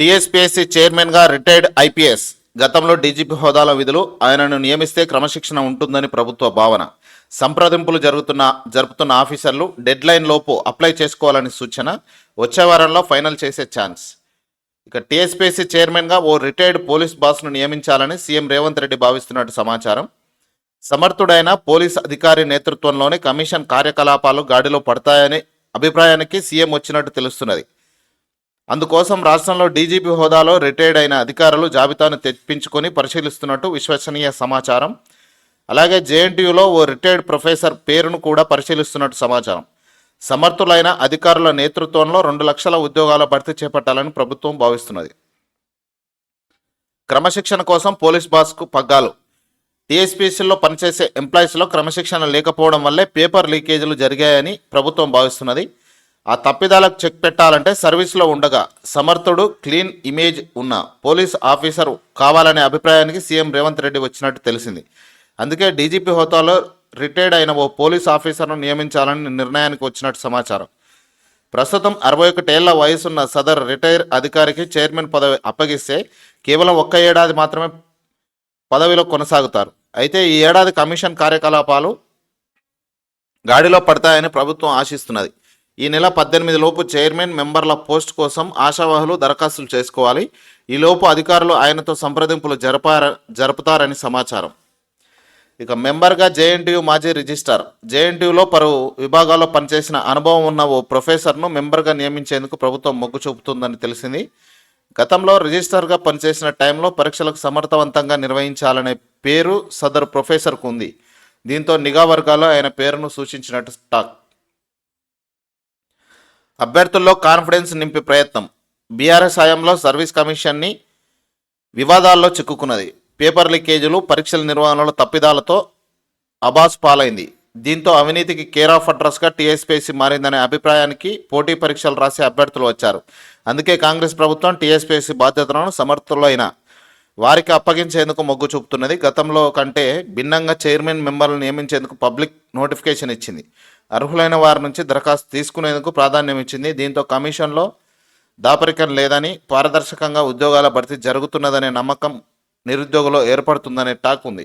TSPSC చైర్మన్గా retired IPS. గతంలో DGP హోదాలో విధులు. ఆయనను నియమిస్తే క్రమశిక్షణ ఉంటుందని ప్రభుత్వ భావన. సంప్రదింపులు జరుగుతున్న జరుపుతున్న ఆఫీసర్లు డెడ్ లైన్ లోపు అప్లై చేసుకోవాలని సూచన. వచ్చే వారంలో ఫైనల్ చేసే ఛాన్స్. ఇక టీఎస్పీఎస్సీ చైర్మన్గా ఓ రిటైర్డ్ పోలీస్ బాస్ను నియమించాలని సీఎం రేవంత్ రెడ్డి భావిస్తున్నట్టు సమాచారం. సమర్థుడైన పోలీస్ అధికారి నేతృత్వంలోని కమిషన్ కార్యకలాపాలు గాడిలో పడతాయని అభిప్రాయానికి సీఎం వచ్చినట్టు తెలుస్తున్నది. అందుకోసం రాష్ట్రంలో డీజీపీ హోదాలో రిటైర్డ్ అయిన అధికారులు జాబితాను తెప్పించుకొని పరిశీలిస్తున్నట్టు విశ్వసనీయ సమాచారం. అలాగే జేఎన్టీయూలో ఓ రిటైర్డ్ ప్రొఫెసర్ పేరును కూడా పరిశీలిస్తున్నట్టు సమాచారం. సమర్థులైన అధికారుల నేతృత్వంలో రెండు లక్షల ఉద్యోగాల భర్తీ చేపట్టాలని ప్రభుత్వం భావిస్తున్నది. క్రమశిక్షణ కోసం పోలీస్ బాస్కు పగ్గాలు. టీఎస్పీసీలో పనిచేసే ఎంప్లాయీస్లో క్రమశిక్షణ లేకపోవడం వల్లే పేపర్ లీకేజీలు జరిగాయని ప్రభుత్వం భావిస్తున్నది. ఆ తప్పిదాలకు చెక్ పెట్టాలంటే సర్వీస్లో ఉండగా సమర్థుడు క్లీన్ ఇమేజ్ ఉన్న పోలీస్ ఆఫీసర్ కావాలనే అభిప్రాయానికి సీఎం రేవంత్ రెడ్డి వచ్చినట్టు తెలిసింది. అందుకే డీజీపీ హోదాలో రిటైర్డ్ అయిన ఓ పోలీస్ ఆఫీసర్ను నియమించాలని నిర్ణయానికి వచ్చినట్టు సమాచారం. ప్రస్తుతం అరవై ఒకటేళ్ళ వయసున్న సదర్ రిటైర్ అధికారికి చైర్మన్ పదవి అప్పగిస్తే కేవలం ఒక్క ఏడాది మాత్రమే పదవిలో కొనసాగుతారు. అయితే ఈ ఏడాది కమిషన్ కార్యకలాపాలు గాడిలో పడతాయని ప్రభుత్వం ఆశిస్తున్నది. ఈ నెల పద్దెనిమిది లోపు చైర్మన్ మెంబర్ల పోస్ట్ కోసం ఆశావాహులు దరఖాస్తులు చేసుకోవాలి. ఈ లోపు అధికారులు ఆయనతో సంప్రదింపులు జరపార జరుపుతారని సమాచారం. ఇక మెంబర్గా జేఎన్టీయూ మాజీ రిజిస్టార్ జేఎన్టీయూలో పలు విభాగాల్లో పనిచేసిన అనుభవం ఉన్న ఓ ప్రొఫెసర్ను మెంబర్గా నియమించేందుకు ప్రభుత్వం మొగ్గు చూపుతుందని తెలిసింది. గతంలో రిజిస్టార్గా పనిచేసిన టైంలో పరీక్షలకు సమర్థవంతంగా నిర్వహించాలనే పేరు సదరు ప్రొఫెసర్కు ఉంది. దీంతో నిఘా వర్గాల్లో ఆయన పేరును సూచించినట్టు టాక్ అభ్యర్థుల్లో కాన్ఫిడెన్స్ నింపే ప్రయత్నం బీఆర్ఎస్ హయాంలో సర్వీస్ కమిషన్ని వివాదాల్లో చిక్కుకున్నది. పేపర్ లీకేజీలు పరీక్షల నిర్వహణలో తప్పిదాలతో అబాస్ పాలైంది. దీంతో అవినీతికి కేర్ ఆఫ్ అడ్రస్గా టీఎస్పీఎస్సీ మారిందనే అభిప్రాయానికి పోటీ పరీక్షలు రాసే అభ్యర్థులు వచ్చారు. అందుకే కాంగ్రెస్ ప్రభుత్వం టీఎస్పీఎస్సీ బాధ్యతలను సమర్థులైన వారికి అప్పగించేందుకు మొగ్గు చూపుతున్నది. గతంలో కంటే భిన్నంగా చైర్మన్ మెంబర్లను నియమించేందుకు పబ్లిక్ నోటిఫికేషన్ ఇచ్చింది. అర్హులైన వారి నుంచి దరఖాస్తు తీసుకునేందుకు ప్రాధాన్యం ఇచ్చింది. దీంతో కమిషన్లో దాపరికం లేదని పారదర్శకంగా ఉద్యోగాల భర్తీ జరుగుతున్నదనే నమ్మకం నిరుద్యోగులో ఏర్పడుతుందనే టాక్ ఉంది.